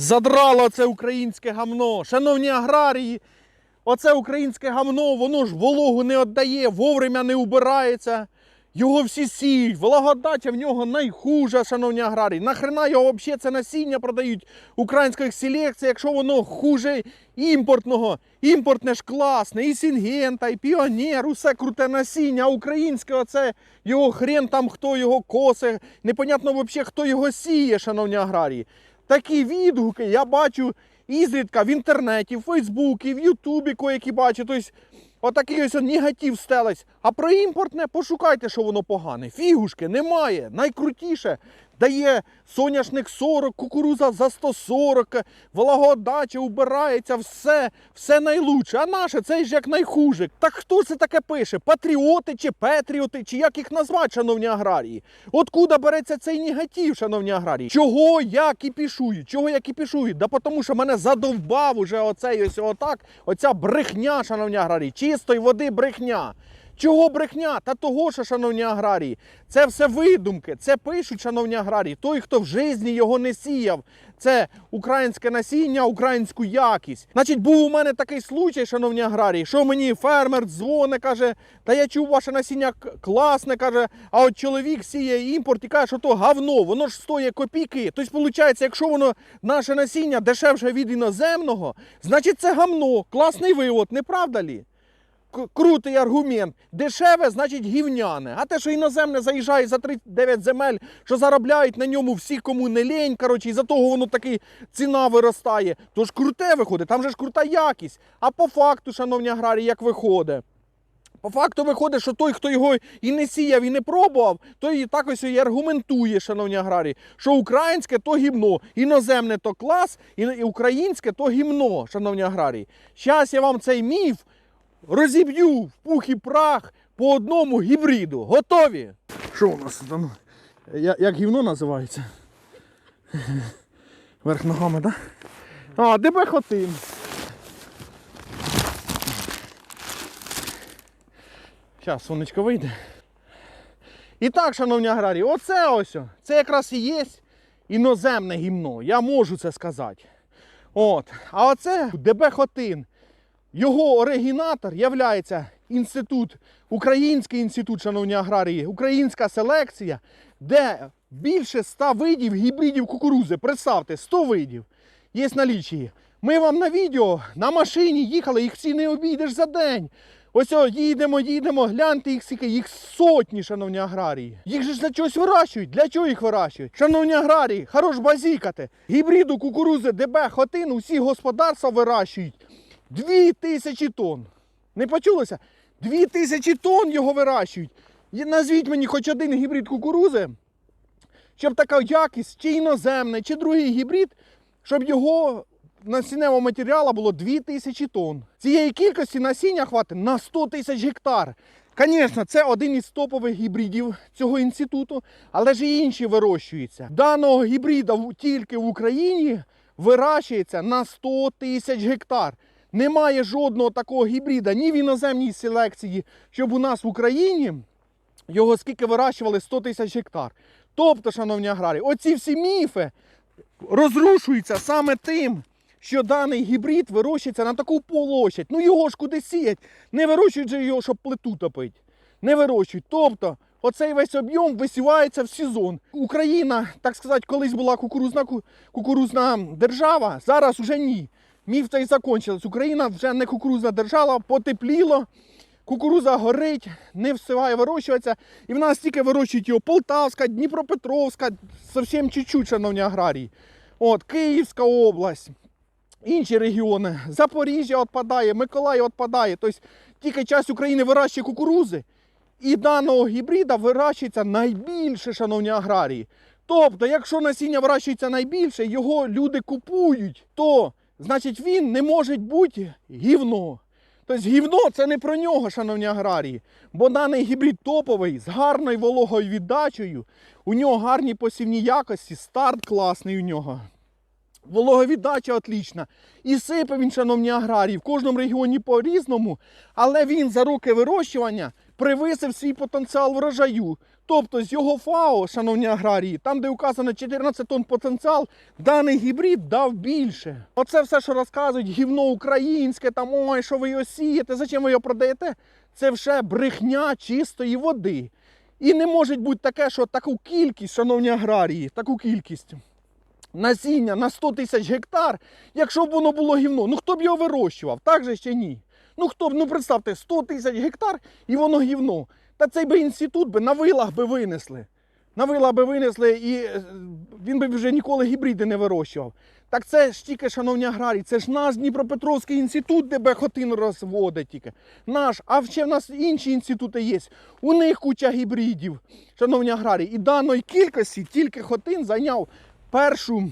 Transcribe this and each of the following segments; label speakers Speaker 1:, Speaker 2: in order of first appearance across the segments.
Speaker 1: Задрало це українське гамно. Шановні аграрії, оце українське гамно, воно ж вологу не віддає, вовремя не убирається. Його всі сіють, влагодача в нього найхужа, шановні аграрії. Нахрена його взагалі це насіння продають українських селекцій, якщо воно хуже імпортного. Імпортне ж класне, і Сінгента, і Піонер, усе круте насіння, а українське оце його хрен там, хто його косе. Непонятно взагалі, хто його сіє, шановні аграрії. Такі відгуки я бачу ізрідка в інтернеті, в Фейсбуці, в Ютубі, які бачу. Тобто, отакий ось негатив стелець. А про імпортне пошукайте, що воно погане. Фігушки немає. Найкрутіше дає соняшник 40, кукуруза за 140, влагодача убирається, все, все найлучше. А наше це ж як найхуже. Так хто це таке пише? Патріоти чи петріоти, чи як їх назвати, шановні аграрії? Откуда береться цей негатив, шановні аграрії? Чого я кіпішую? Чого я кіпішую? Да тому що мене задовбав уже оцей ось отак, оця брехня, шановні аграрії, чистої води брехня. Чого брехня? Та того, що, шановні аграрії, це все видумки, це пишуть, шановні аграрії. Той, хто в житті його не сіяв, це українське насіння, українську якість. Значить, був у мене такий случай, шановні аграрії, що мені фермер дзвоне, каже, та я чув, ваше насіння класне, каже, а от чоловік сіє імпорт і каже, що то говно, воно ж стоїть копійки. Тобто, виходить, якщо воно наше насіння дешевше від іноземного, значить це гамно. Класний вивод, не правда лі? Крутий аргумент. Дешеве, значить гівняне. А те, що іноземне заїжджає за 39 земель, що заробляють на ньому всі, кому не лень, коротше, і за того воно таки ціна виростає. То ж круте виходить, там же ж крута якість. А по факту, шановні аграрії, як виходить? По факту виходить, що той, хто його і не сіяв, і не пробував, той і так ось і аргументує, шановні аграрії, що українське то гімно, іноземне то клас, і українське то гімно, шановні аграрії. Зараз я вам цей міф розіб'ю в пух і прах по одному гібриду. Готові? Що у нас там? Я- Як гівно називається? Верх ногами, так? Да? А, ДБ Хотин. Зараз сонечко вийде. І так, шановні аграрії, оце ось, це якраз і є іноземне гімно. Я можу це сказати. От. А оце ДБ Хотин. Його оригінатор являється інститут, Український інститут, шановні аграрії, українська селекція, де більше 100 видів гібридів кукурузи. Представте, 100 видів є налічі. Ми вам на відео на машині їхали, їх всі не обійдеш за день. Ось о, їдемо, їдемо, гляньте їх скільки, їх сотні, шановні аграрії. Їх же ж для чогось вирощують. Для чого їх вирощують? Шановні аграрії, хорош базікати. Гібриду кукурузи ДБ Хотин усі господарства вирощують. Дві тисячі тонн. Не почулося? Дві тисячі тонн його вирощують. Назвіть мені хоч один гібрид кукурузи, щоб така якість, чи іноземний, чи другий гібрид, щоб його насінневого матеріалу було 2 тисячі тонн. Цієї кількості насіння хватить на 100 тисяч гектар. Звісно, це один із топових гібридів цього інституту, але ж і інші вирощуються. Даного гібрида тільки в Україні вирощується на 100 тисяч гектар. Немає жодного такого гібрида ні в іноземній селекції, щоб у нас в Україні його скільки вирощували 100 тисяч гектар. Тобто, шановні аграрії, оці всі міфи розрушуються саме тим, що даний гібрид вирощується на таку площадь. Ну його ж куди сіять? Не вирощують же його, щоб плиту топити. Не вирощують. Тобто, оцей весь об'єм висівається в сезон. Україна, так сказати, колись була кукурузна, кукурузна держава, зараз уже ні. Міф цей закончилась. Україна вже не кукурузна держава, потепліло. Кукуруза горить, не встигає вирощуватися. І в нас тільки вирощують його Полтавська, Дніпропетровська, зовсім чуть-чуть, шановні аграрії. От, Київська область, інші регіони. Запоріжжя відпадає, Миколаїв відпадає. Тобто тільки часть України вирощує кукурузи. І даного гібрида вирощується найбільше, шановні аграрії. Тобто, якщо насіння вирощується найбільше, його люди купують, то значить він не може бути гівно. Тобто гівно це не про нього, шановні аграрії. Бо даний гібрид топовий, з гарною вологою віддачею, у нього гарні посівні якості, старт класний у нього. Вологовіддача отлічна. І сипе він, шановні аграрії, в кожному регіоні по-різному, але він за роки вирощування превисив свій потенціал врожаю. Тобто з його ФАО, шановні аграрії, там, де указано 14 тонн потенціал, даний гібрид дав більше. Оце все, що розказують, гівно українське, там ой, що ви його сієте, зачем ви його продаєте? Це вже брехня чистої води. І не може бути таке, що таку кількість, шановні аграрії, таку кількість насіння на 100 тисяч гектар, якщо б воно було гівно, ну хто б його вирощував? Так же ще ні. Ну хто б, ну представте, 100 тисяч гектар і воно гівно. Та цей би інститут би на вилах би винесли. На вилах би винесли і е, він би вже ніколи гібриди не вирощував. Так це ж тільки, шановні аграрії, це ж наш Дніпропетровський інститут, де бехотин розводить тільки. Наш, а ще в нас інші інститути є. У них куча гібридів, шановні аграрії. І даної кількості тільки хотин зайняв першу,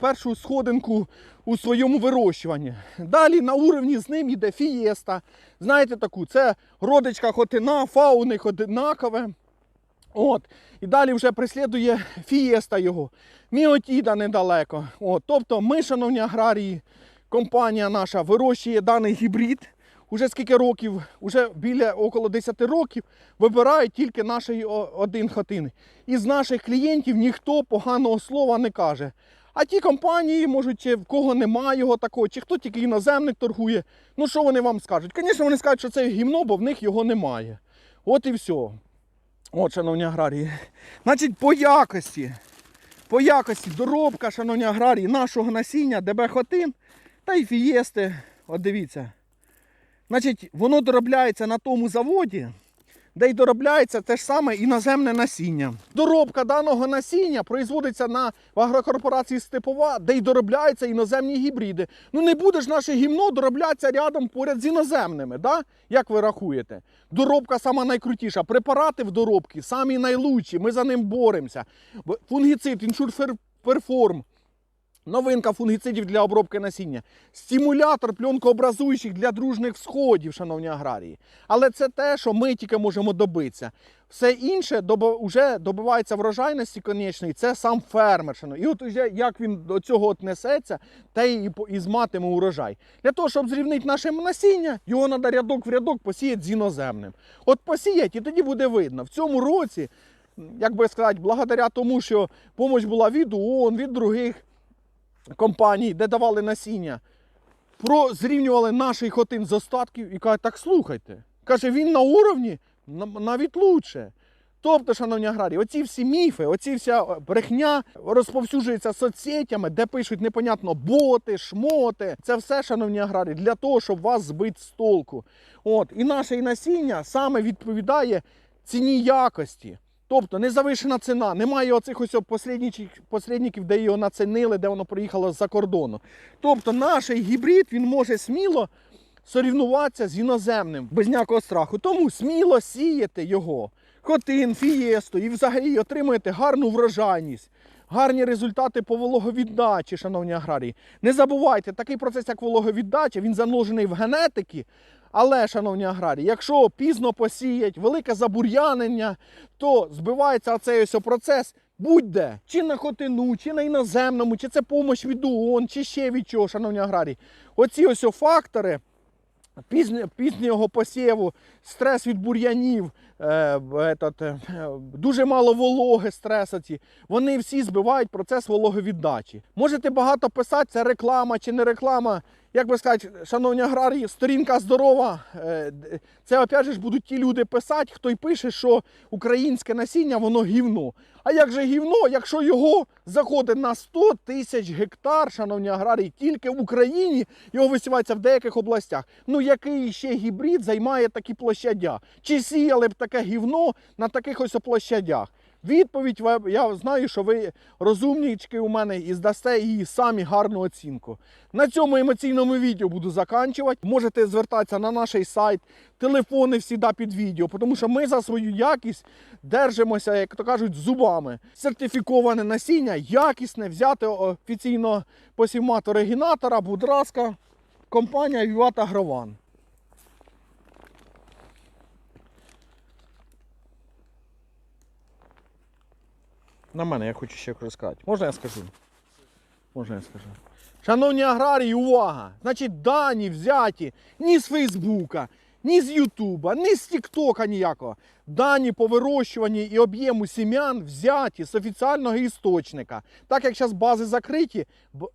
Speaker 1: першу сходинку у своєму вирощуванні. Далі на уровні з ним йде фієста. Знаєте таку, це родичка хотина, фауни одинакове. От. І далі вже преслідує фієста його. Міотіда недалеко. От. Тобто ми, шановні аграрії, компанія наша вирощує даний гібрид. Уже скільки років, уже біля около 10 років вибирають тільки наш один хатин. Із наших клієнтів ніхто поганого слова не каже. А ті компанії, можуть, чи в кого немає його такого, чи хто тільки іноземник торгує, ну що вони вам скажуть? Звісно, вони скажуть, що це гімно, бо в них його немає. От і все. От, шановні аграрії. Значить, по якості, по якості доробка, шановні аграрії, нашого насіння, ДБ Хотин та й фієсти. От дивіться. Значить, воно доробляється на тому заводі, де й доробляється те ж саме іноземне насіння. Доробка даного насіння производиться на в агрокорпорації Степова, де й доробляються іноземні гібриди. Ну не буде ж наше гімно дороблятися рядом поряд з іноземними, да? як ви рахуєте? Доробка сама найкрутіша. Препарати в доробці самі найлучші, ми за ним боремося. Фунгіцид, іншурферформ. Новинка фунгіцидів для обробки насіння. Стимулятор пленкообразуючих для дружних всходів, шановні аграрії. Але це те, що ми тільки можемо добитися. Все інше вже добивається врожайності конечної, це сам фермер. шановні. І от уже як він до цього от те і, і зматиме урожай. Для того, щоб зрівнити наше насіння, його треба рядок в рядок посіяти з іноземним. От посіять, і тоді буде видно. В цьому році, як би сказати, благодаря тому, що допомога була від ООН, від других компаній, де давали насіння, зрівнювали наш хотин з остатків і кажуть, так слухайте. Каже, він на уровні навіть лучше. Тобто, шановні аграрії, оці всі міфи, оці вся е, брехня розповсюджується соцсетями, де пишуть непонятно боти, шмоти. Це все, шановні аграрії, для того, щоб вас збити з толку. От, і наше і насіння саме відповідає ціні якості. Тобто незавишена ціна, немає оцих ось посередників, де його націнили, де воно приїхало з-за кордону. Тобто наш гібрид він може сміло сорівнуватися з іноземним без ніякого страху. Тому сміло сіяти його, хотин, фієсту і взагалі отримуєте гарну врожайність. Гарні результати по вологовіддачі, шановні аграрії. Не забувайте, такий процес, як вологовіддача, він заложений в генетики. Але, шановні аграрії, якщо пізно посіять, велике забур'янення, то збивається цей ось процес будь-де, чи на хотину, чи на іноземному, чи це допомога від ООН, чи ще від чого, шановні аграрії. Оці ось фактори пізнього посіву, стрес від бур'янів, е, е, дуже мало вологи, стреса ці, вони всі збивають процес вологовіддачі. Можете багато писати, це реклама чи не реклама. Як би сказати, шановні аграрії, сторінка здорова. Е, Це опять же будуть ті люди писати, хто й пише, що українське насіння воно гівно. А як же гівно, якщо його заходить на 100 тисяч гектар, шановні аграрії, тільки в Україні його висівається в деяких областях. Ну який ще гібрид займає такі площадя? Чи сіяли б таке гівно на таких ось площадях? Відповідь я знаю, що ви розумнічки у мене і здасте їй самі гарну оцінку. На цьому емоційному відео буду заканчувати. Можете звертатися на наш сайт, телефони всіда під відео, тому що ми за свою якість держимося, як то кажуть, зубами. Сертифіковане насіння, якісне, взяти офіційно посівмат оригінатора, будь ласка, компанія Віват Агрован. На мене я хочу ще розказати. Можна я скажу? Можна я скажу. Шановні аграрії, увага! Значить, дані взяті ні з Фейсбука, ні з Ютуба, ні з Тіктока ніякого. Дані по вирощуванні і об'єму сім'ян взяті з офіціального істочника. Так як зараз бази закриті,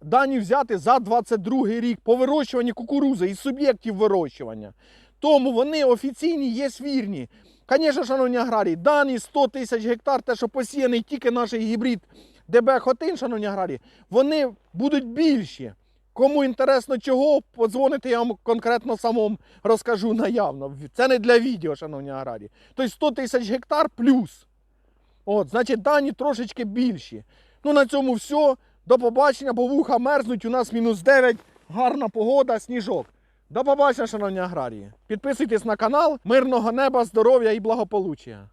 Speaker 1: дані взяти за 22 рік по вирощуванні кукурузи і суб'єктів вирощування. Тому вони офіційні є вірні. Звісно, шановні аграрії, дані 100 тисяч гектар, те, що посіяний тільки наш гібрид ДБ Хотин, шановні аграрії, вони будуть більші. Кому інтересно чого, подзвоните, я вам конкретно самому розкажу наявно. Це не для відео, шановні аграрії. Тобто 100 тисяч гектар плюс. От, значить, дані трошечки більші. Ну на цьому все. До побачення, бо вуха мерзнуть. У нас мінус 9, гарна погода, сніжок. До побачення, шановні аграрії. Підписуйтесь на канал. Мирного неба, здоров'я і благополуччя.